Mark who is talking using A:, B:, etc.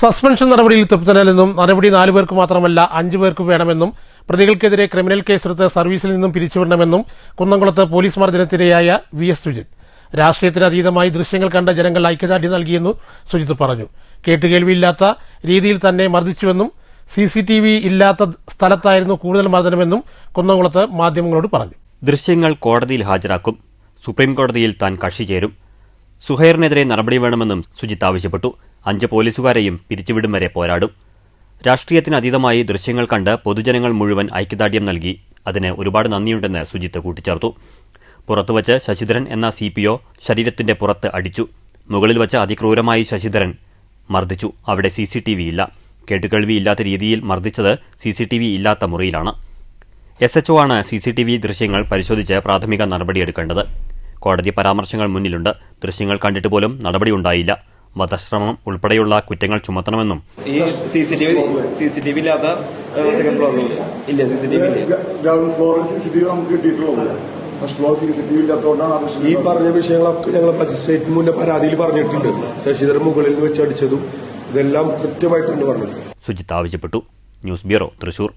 A: Suspension നടപടിയിൽ തൃപ്തനല്ലെന്നും നടപടി നാലു പേർക്ക് മാത്രമല്ല അഞ്ചു പേർക്ക് വേണമെന്നും പ്രതികൾക്കെതിരെ ക്രിമിനൽ കേസെടുത്ത് സർവീസിൽ നിന്നും പിരിച്ചുവിടണമെന്നും കുന്നംകുളത്ത് പോലീസ് മർദ്ദനത്തിനിരയായ വി എസ് സുജിത്. രാഷ്ട്രീയത്തിന് അതീതമായി ദൃശ്യങ്ങൾ കണ്ട ജനങ്ങൾ ഐക്യദാർഢ്യം നൽകിയെന്നും സുജിത് പറഞ്ഞു. കേട്ടുകേൾവിയില്ലാത്ത രീതിയിൽ തന്നെ മർദ്ദിച്ചുവെന്നും സി സി ടി വി ഇല്ലാത്ത സ്ഥലത്തായിരുന്നു കൂടുതൽ മർദ്ദനമെന്നും കുന്നംകുളത്ത് മാധ്യമങ്ങളോട് പറഞ്ഞു.
B: ദൃശ്യങ്ങൾ കോടതിയിൽ ഹാജരാക്കും. സുപ്രീം കോടതിയിൽ താൻ കക്ഷി ചേരും. സുഹൈറിനെതിരെ നടപടി വേണമെന്നും സുജിത്ത് ആവശ്യപ്പെട്ടു. അഞ്ച് പോലീസുകാരെയും പിരിച്ചുവിടും വരെ പോരാടും. രാഷ്ട്രീയത്തിന് അതീതമായി ദൃശ്യങ്ങൾ കണ്ട് പൊതുജനങ്ങൾ മുഴുവൻ ഐക്യദാർഢ്യം നൽകി. അതിന് ഒരുപാട് നന്ദിയുണ്ടെന്ന് സുജിത്ത് കൂട്ടിച്ചേർത്തു. പുറത്തുവച്ച് ശശിധരൻ എന്ന സി പി ഒ ശരീരത്തിന്റെ പുറത്ത് അടിച്ചു. മുകളിൽ വച്ച് അതിക്രൂരമായി ശശിധരൻ മർദ്ദിച്ചു. അവിടെ സി സി ടി വി ഇല്ല. രീതിയിൽ മർദ്ദിച്ചത് സി സി ടി വി ഇല്ലാത്ത മുറിയിലാണ്. എസ് എച്ച് ആണ് സി സി ടി വി ദൃശ്യങ്ങൾ പരിശോധിച്ച് പ്രാഥമിക നടപടിയെടുക്കേണ്ടത്. കോടതി പരാമർശങ്ങൾ മുന്നിലുണ്ട്. ദൃശ്യങ്ങൾ കണ്ടിട്ട് പോലും നടപടിയുണ്ടായില്ല. വധശ്രമം ഉൾപ്പെടെയുള്ള കുറ്റങ്ങൾ ചുമത്തണമെന്നും
C: ഈ C C T V C C T V ഇല്ലാത്ത സെക്കൻഡ് ഫ്ലോറിൽ ഇല്ല? C C T V
D: ground ഫ്ലോറിൽ സി സി ടി വി നമുക്ക് കിട്ടിയിട്ടുള്ളത്. First floor C C T V ഇല്ലാത്തതുകൊണ്ടാണ് ആ
E: ഈ
D: ദൃശ്യം
E: പറഞ്ഞ വിഷയങ്ങളൊക്കെ ഞങ്ങൾ മജിസ്ട്രേറ്റ് മുന്നേ പരാതിയിൽ പറഞ്ഞിട്ടുണ്ട്. ശശിധരൻ മുകളിൽ വെച്ച് അടിച്ചതും ഇതെല്ലാം കൃത്യമായിട്ടുണ്ട് പറഞ്ഞത്
B: സുജിത്ത് ആവശ്യപ്പെട്ടു. News bureau Thrissur.